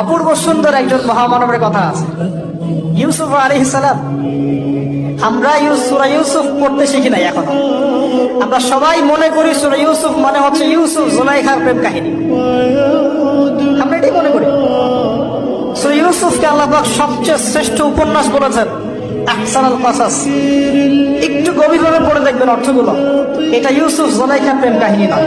অপূর্ব সুন্দর একজন মহামানবের কথা আছে। ইউসুফ আলী সালাম। আমরা সূরা ইউসুফ পড়তে শিখি নাই এখন। আমরা সবাই মনে করি সুরা ইউসুফ মানে হচ্ছে ইউসুফ জুলাইখার প্রেম কাহিনী। আমরা এটাই মনে করি। সুরা ইউসুফকে আল্লাহ পাক সবচেয়ে শ্রেষ্ঠ উপন্যাস বলেছেন একটু গভীরভাবে পড়ে দেখবেন অর্থগুলো। এটা ইউসুফ জুলাইখার প্রেম কাহিনী নয়।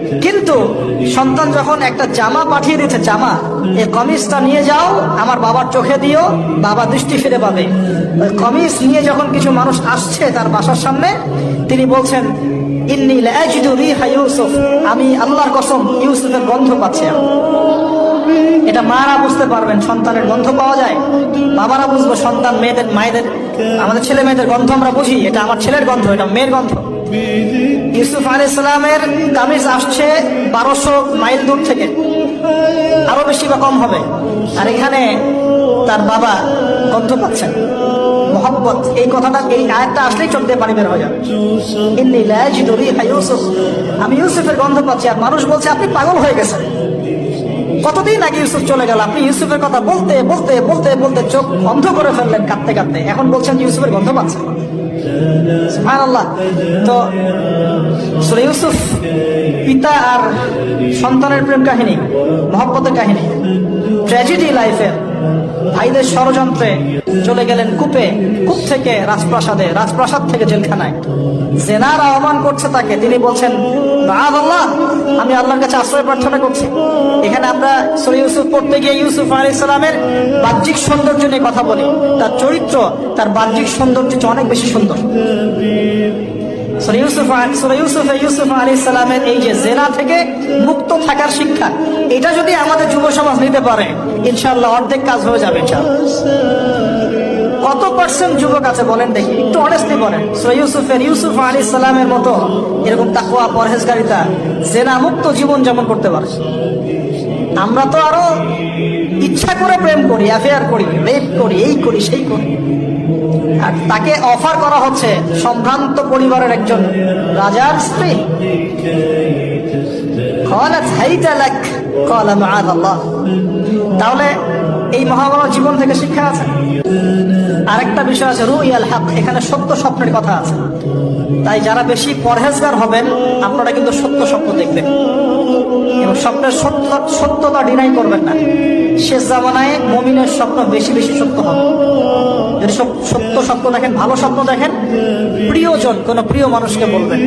কিন্তু সন্তান যখন একটা জামা পাঠিয়ে দিচ্ছে জামা, এই কমিজটা নিয়ে যাও, আমার বাবার চোখে দিও, বাবা দৃষ্টি ফিরে পাবে। কমিজ নিয়ে যখন কিছু মানুষ আসছে তার বাসার সামনে, তিনি বলছেন আমি আল্লাহর কসম ইউসুফের গন্ধ পাচ্ছি এটা মারা বুঝতে পারবেন, সন্তানের গন্ধ পাওয়া যায়। বাবারা বুঝব সন্তান, মেয়েদের, মায়েদের, আমাদের ছেলে মেয়েদের গন্ধ আমরা বুঝি, এটা আমার ছেলের গন্ধ, এটা মেয়ের গন্ধ। ইউসুফ আলী ইসলামের কামিজ আসছে বারোশো মাইল দূর থেকে। আরও বেশি বা কম হবে। আর এখানে তার বাবা গন্ধ পাচ্ছেন। এই কথাটা, এই আয়াতটা আসলেই চলতে পানি বের হয়ে যাবে। ইউসুফ। আমি ইউসুফের গন্ধ পাচ্ছি আর মানুষ বলছে, আপনি পাগল হয়ে গেছেন। কতদিন আগে ইউসুফ চলে গেল? আপনি ইউসুফের কথা বলতে বলতে বলতে বলতে চোখ বন্ধ করে ফেললেন কাঁদতে কাঁদতে। এখন বলছেন ইউসুফের গন্ধ পাচ্ছেন সুবহানাল্লাহ। তো সূরা ইউসুফ পিতা আর সন্তানের প্রেম কাহিনী, মহব্বতের কাহিনী ট্র্যাজেডি লাইফের ভাইদের ষড়যন্ত্রে চলে গেলেন কূপে, কূপ থেকে রাজপ্রাসাদে, রাজপ্রাসাদ থেকে জেলখানায়। জেনার আহ্বান করছে তাকে, তিনি বলছেন "মাআদ আল্লাহ আমি আল্লাহর কাছে আশ্রয় প্রার্থনা করছি। এখানে আমরা সূরা ইউসুফ পড়তে গিয়ে ইউসুফ আলাইহিস সালামের বাহ্যিক সৌন্দর্য নিয়ে কথা বলি। তার চরিত্র, তার বাহ্যিক সৌন্দর্য অনেক বেশি সুন্দর। এই যে জেনা থেকে মুক্ত থাকার শিক্ষা, এটা যদি আমাদের নিতে পারে, ইনশাআল্লাহ অর্ধেক কাজ হয়ে যাবে, ইনশাআল্লাহ। কত পার্সেন্ট যুবক আছে বলেন দেখি, একটু অনেস্টলি বলেন। সোয়া ইউসুফের ইউসুফ আলী সালামের মতো এরকম তাকুয়া পরহেজগারিতা জেনা মুক্ত জীবন যাপন করতে পারে আমরা তো আরও ইচ্ছা করে প্রেম করি অ্যাফেয়ার করি রেপ করি, এই করি, সেই করি। আর তাকে অফার করা হচ্ছে সম্ভ্রান্ত পরিবারের একজন রাজার স্ত্রী। তাহলে এই মহাভারত জীবন থেকে শিক্ষা আছে? আরেকটা বিষয় আছে, রুইয়াল হক। এখানে সত্য স্বপ্নের কথা আছে। তাই যারা বেশি পরহেজগার হবেন, আপনারা কিন্তু সত্য স্বপ্ন দেখবেন। এবং স্বপ্নের সত্য, সত্যতা ডিনাই করবেন না। শেষ জামানায় মমিনের স্বপ্ন বেশি বেশি সত্য হবে। যদি সত্য স্বপ্ন দেখেন, ভালো স্বপ্ন দেখেন, প্রিয়জন, কোনো প্রিয় মানুষকে বলবেন।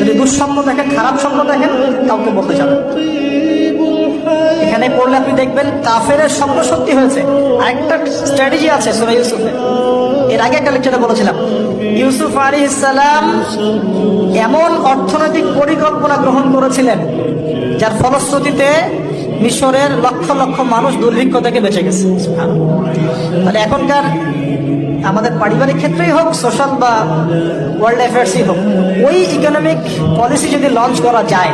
যদি দুঃস্বপ্ন দেখেন, খারাপ স্বপ্ন দেখেন, কাউকে বলতে যাবেন এখানে পড়লে আপনি দেখবেন কাফের স্বপ্ন সত্যি হয়েছে। আরেকটা স্ট্র্যাটেজি আছে সুরা ইউসুফের। এর আগে একটা লেকচারে বলেছিলাম, ইউসুফ আলী ইসালাম এমন অর্থনৈতিক পরিকল্পনা গ্রহণ করেছিলেন, যার ফলশ্রুতিতে মিশরের লক্ষ লক্ষ মানুষ দুর্ভিক্ষ থেকে বেঁচে গেছে। তাহলে এখনকার আমাদের পারিবারিক ক্ষেত্রেই হোক সোশ্যাল বা ওয়ার্ল্ড অ্যাফেয়ার্সই হোক, ওই ইকোনমিক পলিসি যদি লঞ্চ করা যায়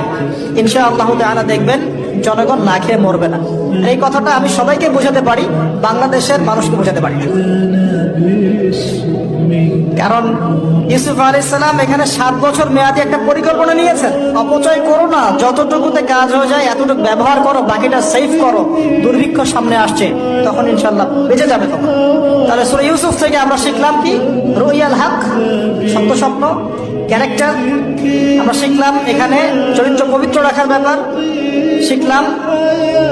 ইনশা আল্লাহ দেখবেন জনগণ না খেয়ে মরবে না এই কথাটা আমি সবাইকে বোঝাতে পারি, বাংলাদেশের মানুষকে বোঝাতে পারি। কারণ ইউসুফ আলাইসালাম এখানে সাত বছর মেয়াদি একটা পরিকল্পনা নিয়েছেন। অপচয় করো না, যতটুকুতে কাজ হয়ে যায়, এতটুকু ব্যবহার করো, বাকিটা সেভ করো, দুর্ভিক্ষ সামনে আসছে, তখন ইনশাল্লাহ বেঁচে যাবে তখন। তাহলে সুরে ইউসুফ থেকে আমরা শিখলাম কি? রুইয়াল হক, সত্য স্বপ্ন, ক্যারেক্টার। আমরা শিখলাম এখানে চরিত্র পবিত্র রাখার ব্যাপার। শিখলাম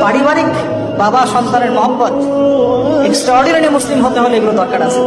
পারিবারিক বাবা সন্তানের মহব্বত। এক্সট্রাঅর্ডিনারি মুসলিম হতে হলে এগুলো দরকার আছে।